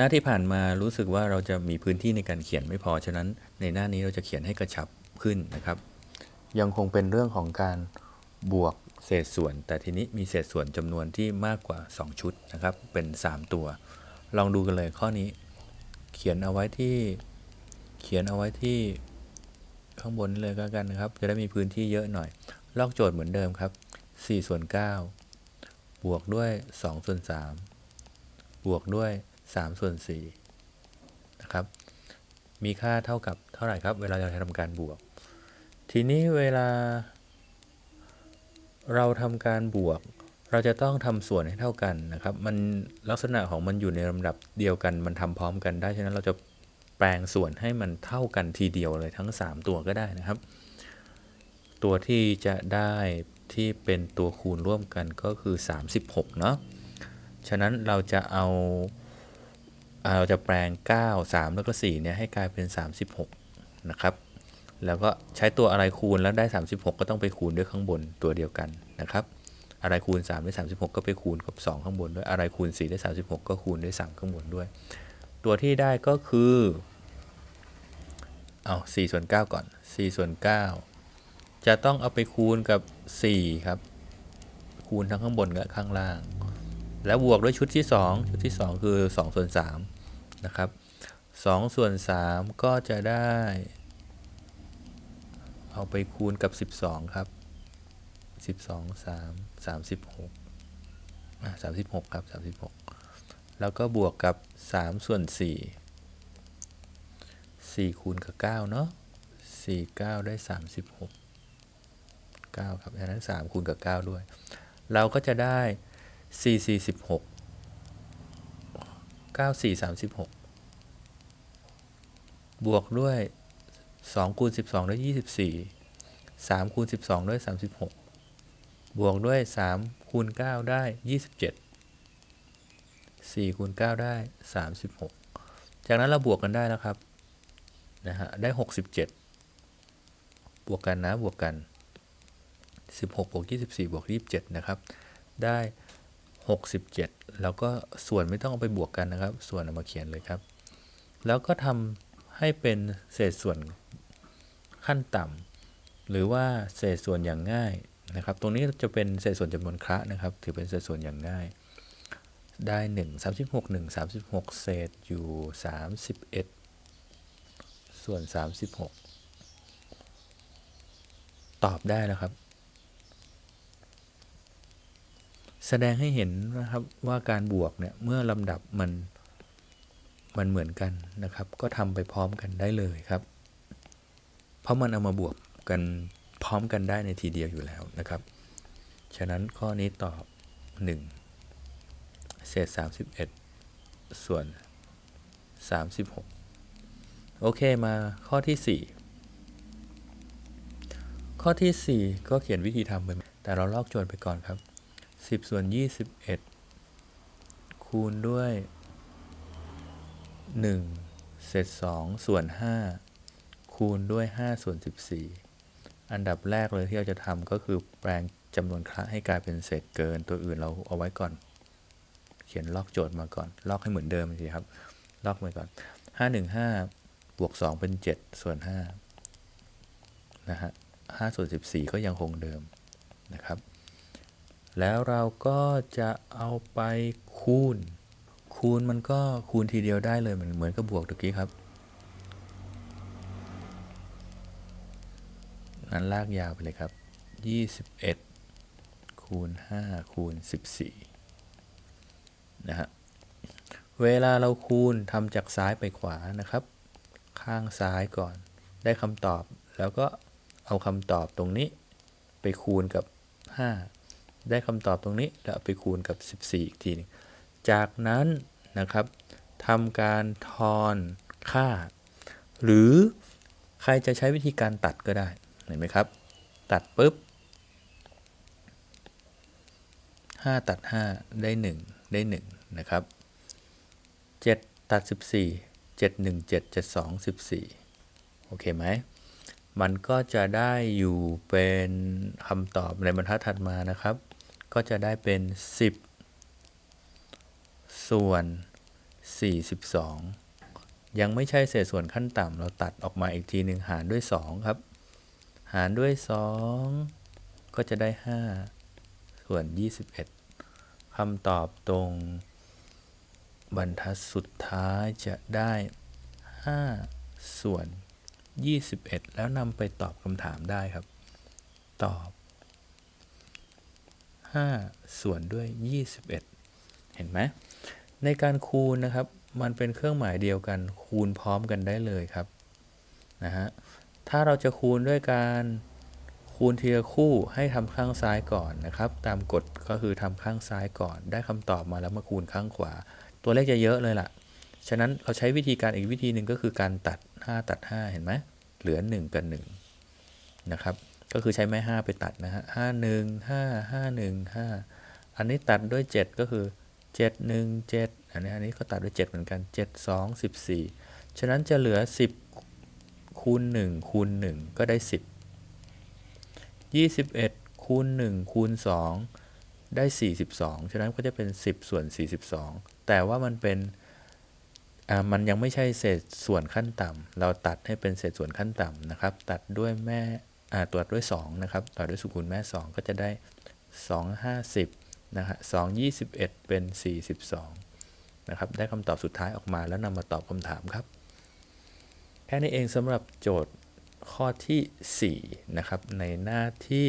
หน้าที่ผ่านมารู้สึกว่าเราจะมีพื้นที่ในการเขียนไม่พอ ฉะนั้นในหน้านี้เราจะเขียนให้กระชับขึ้นนะครับ ยังคงเป็นเรื่องของการบวกเศษส่วน แต่ทีนี้มีเศษส่วนจำนวนที่มากกว่า 2 ชุดนะครับ เป็น 3 ตัว ลองดูกันเลยข้อนี้ เขียนเอาไว้ที่เขียนเอาไว้ที่ข้างบนเลยก็กันนะครับ จะได้มีพื้นที่เยอะหน่อย ลอกโจทย์เหมือนเดิมครับ4ส่วน9บวกด้วย2ส่วน3บวกด้วย 3 ส่วน4นะครับ มีค่าเท่ากับเท่าไหร่ครับ เวลาเราทำการบวก ทีนี้เวลา เราทำการบวก เราจะต้องทำส่วนให้เท่ากันนะครับ มันลักษณะของมันอยู่ในลำดับเดียวกัน มันทำพร้อมกันได้ ฉะนั้นเราจะแปลงส่วนให้มันเท่ากันทีเดียวเลยทั้ง 3 ตัวก็ได้นะครับ ตัวที่จะได้ที่เป็นตัวคูณร่วมกันก็คือ 36 เนาะ ฉะนั้นเราจะเอา เราจะแปลง 9 3 แล้วก็4เนี่ยให้กลายเป็น 36 นะครับ แล้วก็ใช้ตัวอะไรคูณแล้วได้ 36 ก็ต้องไปคูณด้วยข้างบนตัวเดียวกันนะครับ อะไรคูณ3ได้36 ก็ไปคูณกับ 2 ข้างบนด้วย อะไรคูณ4ได้36 ก็คูณด้วย 3 ข้างบนด้วย ตัวที่ได้ก็คือ เอา4ส่วน9ก่อน4ส่วน9จะต้องเอาไปคูณกับ 4 ครับ คูณทั้งข้างบนกับข้างล่างแล้วบวกด้วยชุดที่ 2 ชุดที่ 2 คือ2ส่วน3 นะครับ2ส่วน 3 ก็จะได้ เอาไปคูณกับ 12 ครับ 12 3 36อะ36 ครับ 36 แล้วก็บวกกับ 3 ส่วน 4 4 คูณกับ 9 เนาะ4 9 ได้ 36 9 ครับดังนั้น 3 คูณกับ 9 ด้วย เราก็จะได้ 4 4 16 9 4 36 บวกด้วย 2 คูณ 12 ด้วย 24 3 คูณ 12 ด้วย 36 บวกด้วย 3 คูณ 9 ได้ 27 4 คูณ 9 ได้ 36 จากนั้นเราบวกกันได้แล้วครับ นะฮะ ได้ 67บวกกันนะบวกกัน 16บวก24บวก27 นะครับ ได้ 67 แล้วก็ส่วนไม่ต้องเอาไปบวกกันนะครับ ส่วนเอามาเขียนเลยครับ แล้วก็ทำให้เป็นเศษส่วนขั้นต่ำหรือว่าเศษส่วนอย่างง่ายนะครับ ตรงนี้จะเป็นเศษส่วนจำนวนคระนะครับ ถือเป็นเศษส่วนอย่างง่าย ได้ 1 36 1 36 เศษอยู่ 31 ส่วน 36 ตอบได้แล้วครับ แสดงให้เห็นนะครับว่าการบวกเนี่ยเมื่อลำดับมันมันเหมือนกันนะครับ ก็ทำไปพร้อมกันได้เลยครับ เพราะมันเอามาบวกกันพร้อมกันได้ในทีเดียวอยู่แล้วนะครับ ฉะนั้นข้อนี้ตอบ 1 เศษ 31 ส่วน 36 โอเคมาข้อที่ 4 ข้อที่ 4 ก็เขียนวิธีทำไปแต่เราลอกโจทย์ไปก่อนครับ 10 ส่วน 21 คูณด้วย 1 เศษ 2 ส่วน 5 คูณด้วย 5 ส่วน 14 อันดับแรกเลยที่เราจะทำก็คือแปลงจำนวนคระให้กลายเป็นเศษเกินตัวอื่นเราเอาไว้ก่อน เขียนลอกโจทย์มาก่อน ลอกให้เหมือนเดิมสิครับ ลอกไปก่อน 515 บวก 2 เป็น 7 ส่วน5นะฮะ5ส่วน14 ก็ยังคงเดิมนะครับ แล้วเราก็จะเอาไปคูณ คูณมันก็คูณทีเดียวได้เลยเหมือนเหมือนกับบวกตะกี้ครับนั้นลากยาวไปเลยครับ 21 คูณ 5 คูณ 14 นะฮะ เวลาเราคูณทำจากซ้ายไปขวานะครับ ข้างซ้ายก่อน ได้คำตอบ แล้วก็เอาคำตอบตรงนี้ไปคูณกับ 5 ได้คำตอบตรงนี้แล้วเอาไปคูณกับ 14 อีกทีหนึงจากนั้นนะครับทำการทอนค่า หรือใครจะใช้วิธีการตัดก็ได้เห็นไหมครับ ตัดปุ๊บ 5 ตัด 5 ได้ 1 ได้ 1 นะครับ 7 ตัด 14 7 1 7 7 2 14 โอเคไหม มันก็จะได้อยู่เป็นคำตอบในบรรทัดถัดมานะครับ ก็จะได้เป็น 10 ส่วน 42 ยังไม่ใช่เศษส่วนขั้นต่ำเราตัดออกมาอีกทีหนึ่งหารด้วย 2 ครับ หารด้วย 2 ก็จะได้ 5 ส่วน 21คำตอบตรง บรรทัดสุดท้ายจะได้ 5 ส่วน 21 แล้วนำไปตอบคำถามได้ครับ ตอบ 5 ส่วนด้วย 21 เห็นไหมในการคูณนะครับ มันเป็นเครื่องหมายเดียวกัน คูณพร้อมกันได้เลยครับนะฮะถ้าเราจะคูณด้วยการคูณทีละคู่ให้ทำข้างซ้ายก่อนนะครับ ตามกฎก็คือทำข้างซ้ายก่อน ได้คำตอบมาแล้วมาคูณข้างขวา ตัวเลขจะเยอะเลยล่ะ ฉะนั้นเราใช้วิธีการอีกวิธีหนึ่งก็คือการตัด 5 ตัด 5 เห็นไหมเหลือ 1 กับ1นะครับ ก็คือใช้ไม้5ไปตัดนะฮะห้าหนึ่งห้าห้าหนึ่งห้าอันนี้ตัดด้วย 7 ก็คือ 7 1 7 อันนี้อันนี้ก็ตัดด้วย 7 เหมือนกัน 7 2 14 ฉะนั้นจะเหลือ 10คูณ1คูณ1ก็ได้ 10 21คูณ1คูณ2ได้ 42 ฉะนั้นก็จะเป็น 10 ส่วน 42 แต่ว่ามันเป็นอ่ามันยังไม่ใช่เศษส่วนขั้นต่ำเราตัดให้เป็นเศษส่วนขั้นต่ำนะครับ ตัดด้วยแม่ อ่าตัดด้วย2นะครับตรวจด้วยสกุลแม่ 2 ก็จะได้ 2 50นะฮะ2 21 เป็น 42นะครับได้คำตอบสุดท้ายออกมาแล้วนำมาตอบคำถามครับ แค่นี้เองสำหรับโจทย์ข้อที่4นะครับในหน้าที่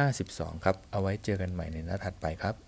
52 ครับ เอาไว้เจอกันใหม่ในหน้าถัดไปครับ